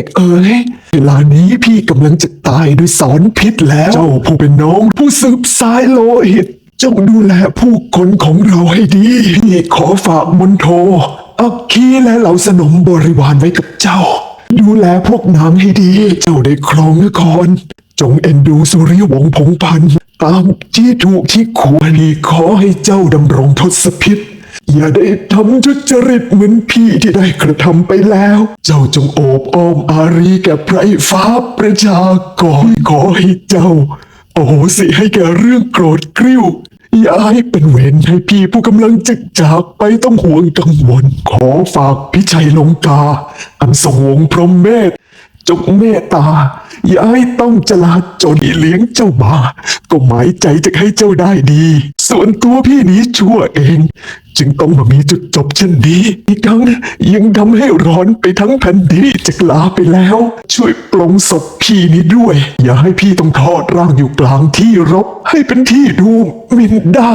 กเอ๋ยเวลานี้พี่กำลังจะตายด้วยสอนพิษแล้ว เจ้าผู้เป็นน้องผู้สืบสายโลหิตจงดูแลผู้คนของเราให้ดี พี่ขอฝากมนโทอักคีและเหล่าสนมบริวารไว้กับเจ้า ดูแลพวกนางให้ดี เจ้าได้ครองนคร จงเอ็นดูสุริยวงศ์ผงพันธ์ตามที่ถูกที่ควรขอให้เจ้าดำรงทศพิษ อย่าได้ทำทุจริตเหมือนพี่ที่ได้กระทำไปแล้ว เจ้าจงโอบอ้อมอารีแก่ไพรฟ้าประชากรขอให้เจ้า โอโหสิให้แก่เรื่องโกรธกริ้ว อย่าให้เป็นเวรให้พี่ผู้กำลังจะจากไปต้องห่วงกังวล ขอฝากพิชัยลงกา อันทรงวงพรหมเมธ จงเมตตา อย่าให้ต้องจลาจนเลี้ยงเจ้ามาก็หมายใจจะให้เจ้าได้ดี ส่วนตัวพี่นี้ชั่วเอง จึงต้องมามีจุดจบเช่นนี้ อีกทั้งยังทำให้ร้อนไปทั้งแผ่นดินจะลาไปแล้ว ช่วยปลงศพพี่นี้ด้วย อย่าให้พี่ต้องทอดร่างอยู่กลางที่รบ ให้เป็นที่ดูหมินได้